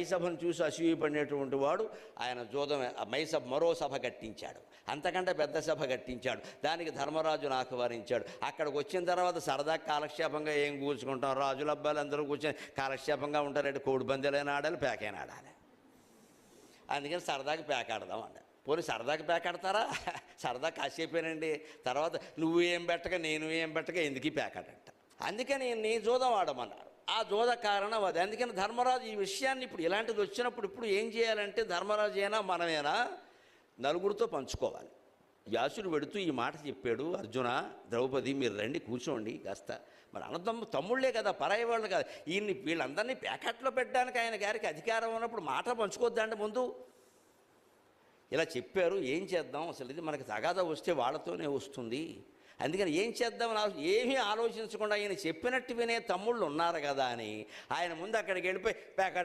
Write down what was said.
మైసభను చూసి అసూయపడినటువంటి వాడు ఆయన జోదం మైసభ మరో సభ కట్టించాడు. అంతకంటే పెద్ద సభ కట్టించాడు. దానికి ధర్మరాజును ఆహ్వానించాడు. అక్కడికి వచ్చిన తర్వాత సరదా కాలక్షేపంగా ఏం కూర్చుకుంటాం? రాజుల అబ్బాయిలు అందరూ కూర్చొని కాలక్షేపంగా ఉంటారంటే కోడి పందెలైన ఆడాలి పేకైనా ఆడాలి. అందుకని సరదాకి పేకాడదాం అండి. పోనీ సరదాకి పేకాడతారా? సరదా కాసేపేనండి. తర్వాత నువ్వు ఏం పెట్టక నేను ఏం పెట్టక ఎందుకు పేకాడంట? అందుకని నీ జోదం ఆడమన్నారు. ఆ జోద కారణం అది. అందుకని ధర్మరాజు ఈ విషయాన్ని ఇప్పుడు ఇలాంటిది వచ్చినప్పుడు ఇప్పుడు ఏం చేయాలంటే ధర్మరాజు అయినా మనమేనా నలుగురితో పంచుకోవాలి. వ్యాసుడు పెడుతూ ఈ మాట చెప్పాడు అర్జున ద్రౌపది మీరు రండి కూర్చోండి కాస్త. మరి అన్నదమ్ము తమ్ముళ్ళే కదా పరాయి వాళ్ళు కదా. ఈయన్ని వీళ్ళందరినీ ప్యాకెట్లో పెట్టడానికి ఆయన గారికి అధికారం ఉన్నప్పుడు మాట పంచుకోద్దండి ముందు. ఇలా చెప్పారు ఏం చేద్దాం? అసలు ఇది మనకి తగాదా వస్తే వాళ్ళతోనే వస్తుంది. అందుకని ఏం చేద్దామని ఆలో- ఏమీ ఆలోచించకుండా ఆయన చెప్పినట్టు వినే తమ్ముళ్ళు ఉన్నారు కదా అని ఆయన ముందు అక్కడికి వెళ్ళిపోయి ప్యాకెట్